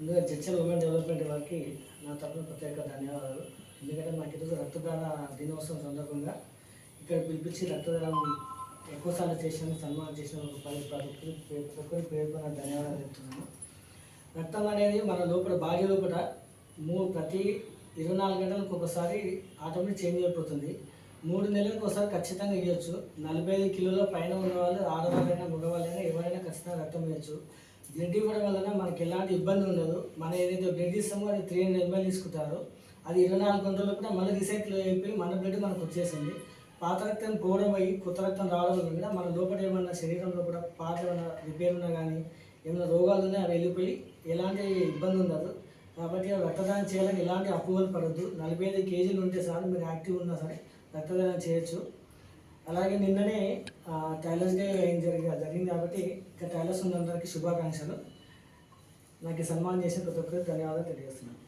ముందుగా చర్చల women development వారికి నా తరఫున ప్రత్యేక ధన్యవాదాలు. ఎందుకంటే మాకు ఈరోజు రక్తదాన దినోత్సవం సందర్భంగా ఇక్కడ పిలిపించి రక్తదానం ఎక్కువసార్లు చేసిన సన్మానం చేసిన ఒక పది ప్రతి ఒక్కరి పేరు పేరు ధన్యవాదాలు చెప్తున్నాను రక్తం అనేది మన లోపల బాడీ లోపల మూడు ప్రతి ఇరవై నాలుగు గంటలకు ఒకసారి ఆటోమేటిక్ చేంజ్ అయిపోతుంది. మూడు నెలలకు ఒకసారి ఖచ్చితంగా ఇవ్వచ్చు నలభై ఐదు కిలోల పైన ఉన్న వాళ్ళు ఆడవాళ్ళైనా మగవాళ్ళైనా ఎవరైనా ఖచ్చితంగా రక్తం ఇవ్వచ్చు బ్లడ్ ఇవ్వడం వలన మనకి ఎలాంటి ఇబ్బంది ఉండదు. మనం ఏదైతే బ్లడ్ ఇస్తామో అది త్రీ హండ్రెడ్ ఎంఎల్ తీసుకుంటారు. అది ఇరవై నాలుగు గంటల్లో కూడా మళ్ళీ రీసైకిల్ అయిపోయి మన బ్లడ్ మనకు వచ్చేసింది. పాత రక్తం పోవడం అయ్యి కొత్త రక్తం రావడం కూడా మన లోపల ఏమన్నా శరీరంలో కూడా పాత ఏమైనా రిపేర్ ఉన్నా కానీ ఏమైనా రోగాలు ఉన్నాయి అవి వెళ్ళిపోయి ఎలాంటి ఇబ్బంది ఉండదు. కాబట్టి రక్తదానం చేయాలని ఎలాంటి అప్పులు పడద్దు. నలభై ఐదు కేజీలు ఉంటే సార్ మీరు యాక్టివ్ ఉన్నా సరే రక్తదానం చేయొచ్చు. అలాగే నిన్ననే టైలర్స్ డే ఏం జరిగింది జరిగింది కాబట్టి ఇంకా టైలర్స్ ఉన్నందరికీ శుభాకాంక్షలు. నాకు సన్మానం చేసిన ప్రతి ఒక్కరికి ధన్యవాదాలు తెలియజేస్తున్నాను.